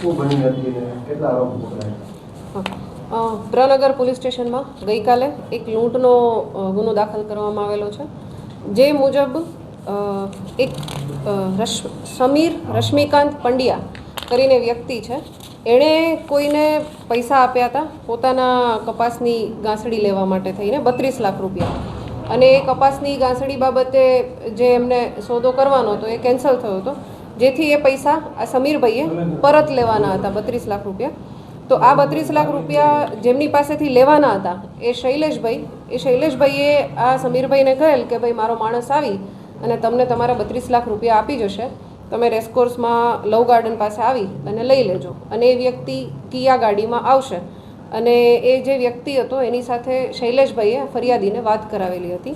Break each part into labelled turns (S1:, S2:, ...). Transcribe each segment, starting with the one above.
S1: શું
S2: પ્રનગર પોલીસ સ્ટેશનમાં ગઈકાલે એક લૂંટનો ગુનો દાખલ કરવામાં આવેલો છે. જે મુજબ એક રશ, સમીર રશ્મિકાંત પંડ્યા કરીને વ્યક્તિ છે. એણે કોઈને પૈસા આપ્યા હતા પોતાના કપાસની ગાંસડી લેવા માટે થઈને બત્રીસ લાખ રૂપિયા. અને એ કપાસની ગાંસડી બાબતે જે એમને સોદો કરવાનો હતો એ કેન્સલ થયો હતો. જેથી એ પૈસા આ સમીરભાઈએ પરત લેવાના હતા બત્રીસ લાખ રૂપિયા. તો આ બત્રીસ લાખ રૂપિયા જેમની પાસેથી લેવાના હતા, એ શૈલેષભાઈ, એ શૈલેષભાઈએ આ સમીરભાઈને કહેલ કે ભાઈ, મારો માણસ આવી અને તમને તમારા બત્રીસ લાખ રૂપિયા આપી જશે. તમે રેસકોર્સમાં લવ ગાર્ડન પાસે આવી અને લઈ લેજો. અને એ વ્યક્તિ કિયા ગાડીમાં આવશે. અને એ જે વ્યક્તિ હતો, એની સાથે શૈલેષભાઈએ ફરિયાદીને વાત કરાવેલી હતી.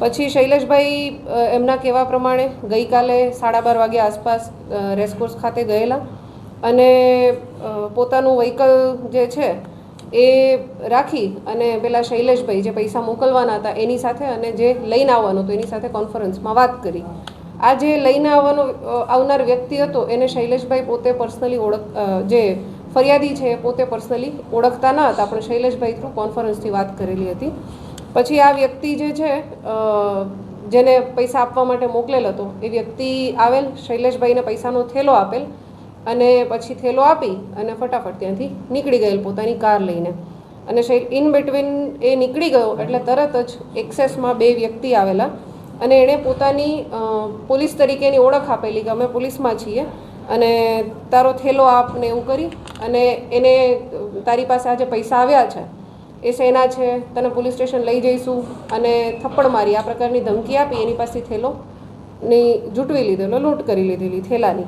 S2: પછી શૈલેષભાઈ એમના કહેવા પ્રમાણે ગઈકાલે સાડા બાર વાગ્યા આસપાસ રેસકોર્સ ખાતે ગયેલા. અને પોતાનું વ્હીકલ જે છે એ રાખી અને પેલા શૈલેષભાઈ જે પૈસા મોકલવાના હતા એની સાથે અને જે લઈને આવવાનો હતો એની સાથે કોન્ફરન્સમાં વાત કરી. આ જે લઈને આવવાનો આવનાર વ્યક્તિ હતો એને શૈલેષભાઈ પોતે પર્સનલી ઓળખ જે ફરિયાદી છે એ પોતે પર્સનલી ઓળખતા ન હતા, પણ શૈલેષભાઈ થ્રુ કોન્ફરન્સથી વાત કરેલી હતી. પછી આ વ્યક્તિ જે છે જેને પૈસા આપવા માટે મોકલેલ હતો, એ વ્યક્તિ આવેલ, શૈલેષભાઈને પૈસાનો થેલો આપેલ અને પછી થેલો આપી અને ફટાફટ ત્યાંથી નીકળી ગયેલ પોતાની કાર લઈને. અને ઇન બિટવીન એ નીકળી ગયો એટલે તરત જ એક્સેસમાં બે વ્યક્તિ આવેલા અને એણે પોતાની પોલીસ તરીકેની ઓળખ આપેલી કે અમે પોલીસમાં છીએ અને તારો થેલો આપને એવું કરી અને એને તારી પાસે આજે પૈસા આવ્યા છે. એ સેના છે, તને પોલીસ સ્ટેશન લઈ જઈશું અને થપ્પડ મારી, આ પ્રકારની ધમકી આપી, એની પાસેથી થેલો ની જૂટવી લીધેલો લૂંટ કરી લીધેલી થેલાની.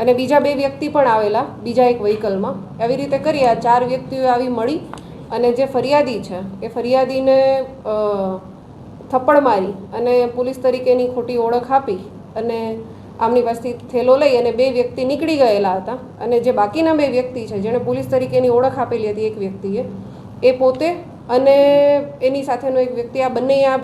S2: અને બીજા બે વ્યક્તિ પણ આવેલા, બીજા એક વ્હીકલમાં આવી રીતે કરી, આ ચાર વ્યક્તિઓ આવી મળી અને જે ફરિયાદી છે, એ ફરિયાદીને થપ્પડ મારી અને પોલીસ તરીકેની ખોટી ઓળખ આપી અને આમની પાસેથી થેલો લઈ અને બે વ્યક્તિ નીકળી ગયેલા હતા. અને જે બાકીના બે વ્યક્તિ છે, જેણે પોલીસ તરીકેની ઓળખ આપેલી હતી, એક વ્યક્તિએ એ પોતે અને એની સાથેનો એક વ્યક્તિ આ બંને આ